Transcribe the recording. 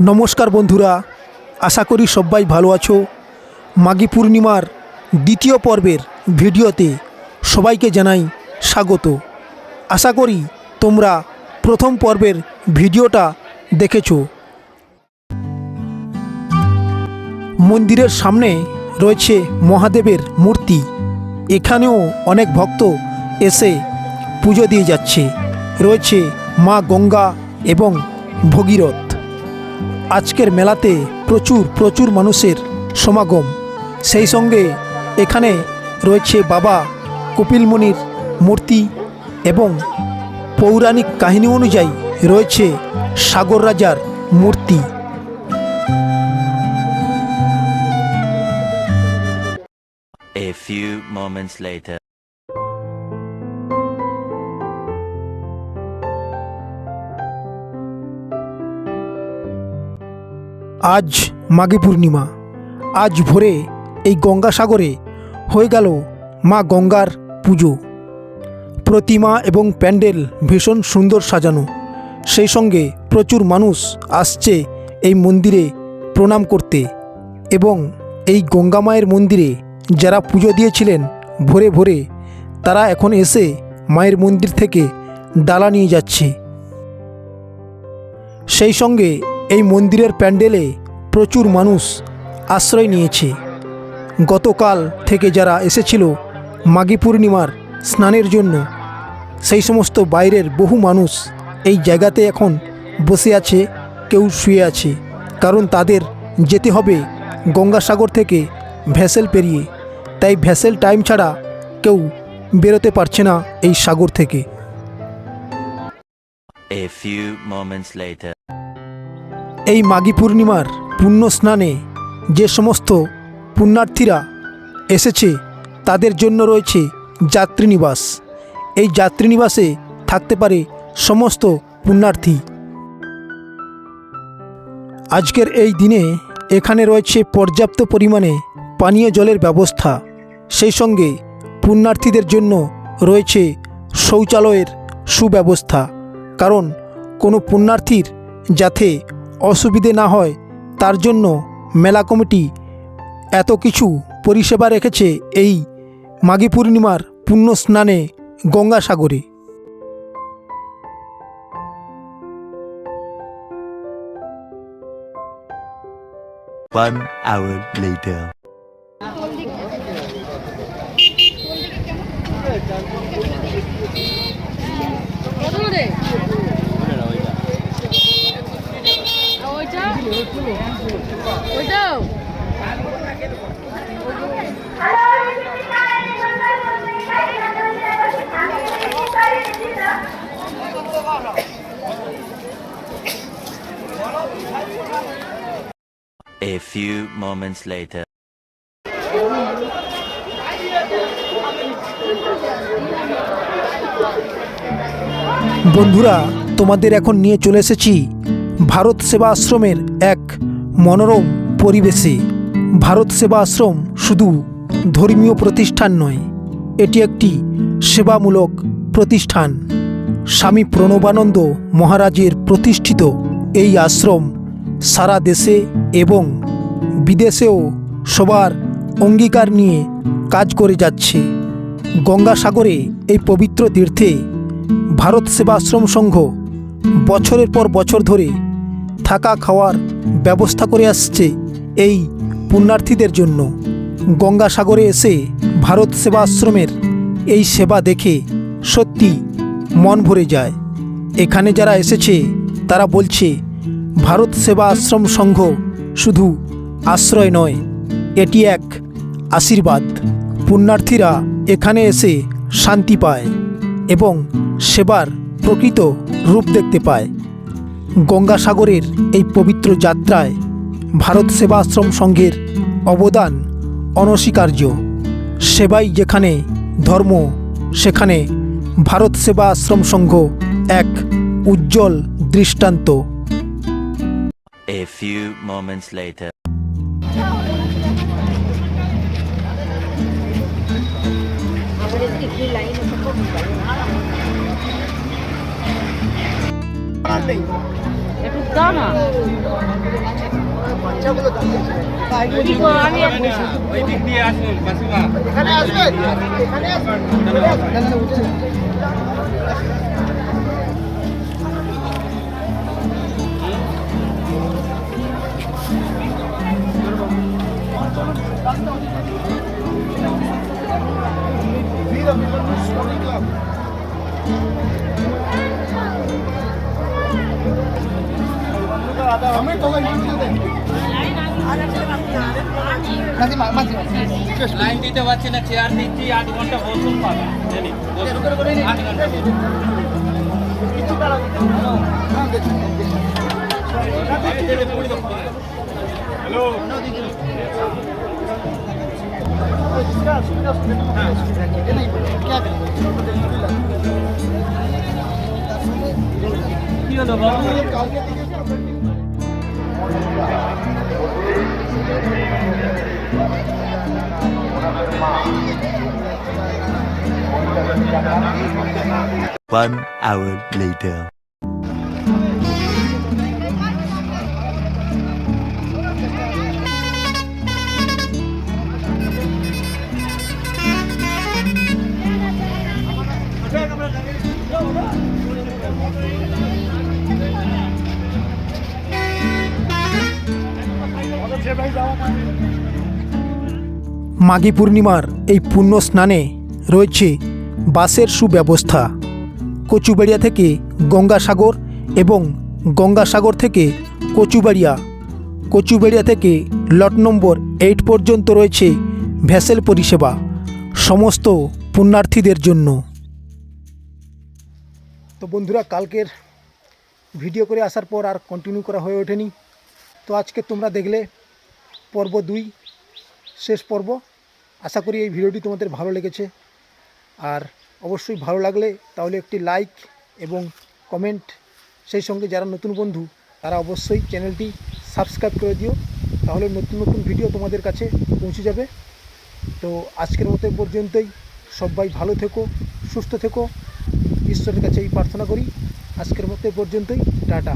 নমস্কার বন্ধুরা, আশা করি সবাই ভালো আছো। মাঘী পূর্ণিমার দ্বিতীয় পর্বের ভিডিওতে সবাইকে জানাই স্বাগত। আশা করি তোমরা প্রথম পর্বের ভিডিওটা দেখেছ। মন্দিরের সামনে রয়েছে মহাদেবের মূর্তি। এখানেও অনেক ভক্ত এসে পুজো দিয়ে যাচ্ছে। রয়েছে মা গঙ্গা এবং ভগীরথ। আজকের মেলাতে প্রচুর প্রচুর মানুষের সমাগম সেই সঙ্গে এখানে রয়েছে বাবা কপিলমুনির মূর্তি এবং পৌরাণিক কাহিনী অনুযায়ী রয়েছে সাগর রাজার মূর্তি A few moments later. আজ মাঘী পূর্ণিমা। আজ ভোরে এই গঙ্গাসাগরে হয়ে গেল মা গঙ্গার পুজো। প্রতিমা এবং প্যান্ডেল ভীষণ সুন্দর সাজানো। সেই সঙ্গে প্রচুর মানুষ আসছে এই মন্দিরে প্রণাম করতে এবং এই গঙ্গা মায়ের মন্দিরে যারা পুজো দিয়েছিলেন ভোরে ভোরে, তারা এখন এসে মায়ের মন্দির থেকে ডালা নিয়ে যাচ্ছে। সেই সঙ্গে এই মন্দিরের প্যান্ডেলে প্রচুর মানুষ আশ্রয় নিয়েছে। গতকাল থেকে যারা এসেছিল মাঘী পূর্ণিমার স্নানের জন্য, সেই সমস্ত বাইরের বহু মানুষ এই জায়গাতে এখন বসে আছে, কেউ শুয়ে আছে। কারণ তাদের যেতে হবে গঙ্গাসাগর থেকে ভ্যাসেল পেরিয়ে। তাই ভ্যাসেল টাইম ছাড়া কেউ বেরোতে পারছে না এই সাগর থেকে। A few moments later. এই মাঘী পূর্ণিমার পুণ্য স্নানে যে সমস্ত পুণ্যার্থীরা এসেছে, তাদের জন্য রয়েছে যাত্রীনিবাস। এই যাত্রীনিবাসে থাকতে পারে সমস্ত পুণ্যার্থী। আজকের এই দিনে এখানে রয়েছে পর্যাপ্ত পরিমাণে পানীয় জলের ব্যবস্থা। সেই সঙ্গে পুণ্যার্থীদের জন্য রয়েছে শৌচালয়ের সুব্যবস্থা। কারণ কোনো পুণ্যার্থীর যাতে অসুবিধে না হয়, তার জন্য মেলা কমিটি এত কিছু পরিষেবা রেখেছে এই মাঘী পূর্ণিমার পুণ্য স্নানে গঙ্গাসাগরে One hour later. কত করে A few moments later. বন্ধুরা তোমাদের এখন নিয়ে চলে এসেছি ভারত সেবা আশ্রমের এক মনোরম পরিবেশে। ভারত সেবা আশ্রম শুধু ধর্মীয় প্রতিষ্ঠান নয়, এটি একটি সেবামূলক প্রতিষ্ঠান। স্বামী প্রণবানন্দ মহারাজের প্রতিষ্ঠিত এই আশ্রম সারা দেশে এবং বিদেশেও সবার অঙ্গীকার নিয়ে কাজ করে যাচ্ছে। গঙ্গাসাগরে এই পবিত্র তীর্থে ভারত সেবাশ্রম সংঘ বছরের পর বছর ধরে থাকা খাওয়ার ব্যবস্থা করে আসছে এই পুণ্যার্থীদের জন্য। গঙ্গাসাগরে এসে ভারত সেবা আশ্রমের এই সেবা দেখে সত্যি মন ভরে যায়। এখানে যারা এসেছে, তারা বলছে, ভারত সেবা আশ্রম সংঘ শুধু আশ্রয় নয়, এটি এক আশীর্বাদ। পুণ্যার্থীরা এখানে এসে শান্তি পায় এবং সেবার প্রকৃত রূপ দেখতে পায়। গঙ্গাসাগরের এই পবিত্র যাত্রায় ভারত সেবাশ্রম সংঘের অবদান অনস্বীকার্য সেবাই যেখানে ধর্ম, সেখানে ভারত সেবা আশ্রম সংঘ এক উজ্জ্বল দৃষ্টান্ত A few. একটু দাও না কি করো, লাইন দিতে পারছি না চেয়ার দিচ্ছি আধ ঘণ্টা বসুন পাবে। আধ ঘণ্টা বসুন। কি হলো বাবু One hour later. মাঘী পূর্ণিমার এই পুণ্য স্নানে রয়েছে বাসের সুব্যবস্থা। কচুবাড়িয়া থেকে গঙ্গাসাগর এবং গঙ্গাসাগর থেকে কচুবাড়িয়া। কচুবাড়িয়া থেকে লট নম্বর এইট পর্যন্ত রয়েছে ভ্যাসেল পরিষেবা, সমস্ত পুণ্যার্থীদের জন্য। তো বন্ধুরা, কালকের ভিডিও করে আসার পর আর কন্টিনিউ করা হয়ে ওঠেনি। তো আজকে তোমরা দেখলে পর্ব দুই, শেষ পর্ব। আশা করি এই ভিডিওটি তোমাদের ভালো লেগেছে। আর অবশ্যই ভালো লাগলে তাহলে একটি লাইক এবং কমেন্ট। সেই সঙ্গে যারা নতুন বন্ধু, তারা অবশ্যই চ্যানেলটি সাবস্ক্রাইব করে দিও। তাহলে নতুন নতুন ভিডিও তোমাদের কাছে পৌঁছে যাবে। তো আজকের মতো পর্যন্তই। সবাই ভালো থেকো, সুস্থ থেকো। ঈশ্বরের কাছে এই প্রার্থনা করি। আজকের মতো পর্যন্তই। টাটা।